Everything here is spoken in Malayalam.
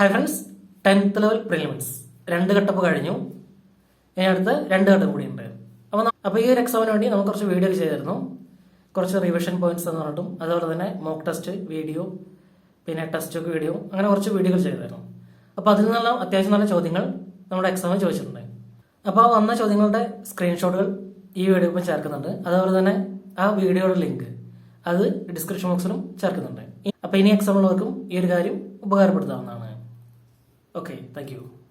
Hi friends tenth level prelims രണ്ട് ഘട്ടപ്പ് കഴിഞ്ഞു. ഇനി അടുത്ത് രണ്ട് ഘട്ടം കൂടി ഉണ്ട്. അപ്പോൾ അപ്പോൾ ഈ ഒരു എക്സാമിന് വേണ്ടി നമുക്ക് കുറച്ച് വീഡിയോ ചെയ്തിരുന്നു. കുറച്ച് റിവിഷൻ പോയിന്റ്സ് എന്ന് പറഞ്ഞിട്ടും അതുപോലെ തന്നെ മോക്ക് ടെസ്റ്റ് വീഡിയോ പിന്നെ ടെസ്റ്റ് ഒക്കെ വീഡിയോ അങ്ങനെ കുറച്ച് വീഡിയോകൾ ചെയ്തിരുന്നു. അപ്പോൾ അതിൽ നിന്നുള്ള അത്യാവശ്യം നല്ല ചോദ്യങ്ങൾ നമ്മുടെ എക്സാമിൽ ചോദിച്ചിട്ടുണ്ട്. അപ്പോൾ ആ വന്ന ചോദ്യങ്ങളുടെ സ്ക്രീൻഷോട്ടുകൾ ഈ വീഡിയോ ഇപ്പം ചേർക്കുന്നുണ്ട്. അതുപോലെ തന്നെ ആ വീഡിയോയുടെ ലിങ്ക് അത് ഡിസ്ക്രിപ്ഷൻ ബോക്സിലും ചേർക്കുന്നുണ്ട്. അപ്പോൾ ഇനി എക്സാമിലുള്ളവർക്കും ഈ ഒരു കാര്യം ഉപകാരപ്പെടുത്താവുന്നതാണ്. okay thank you.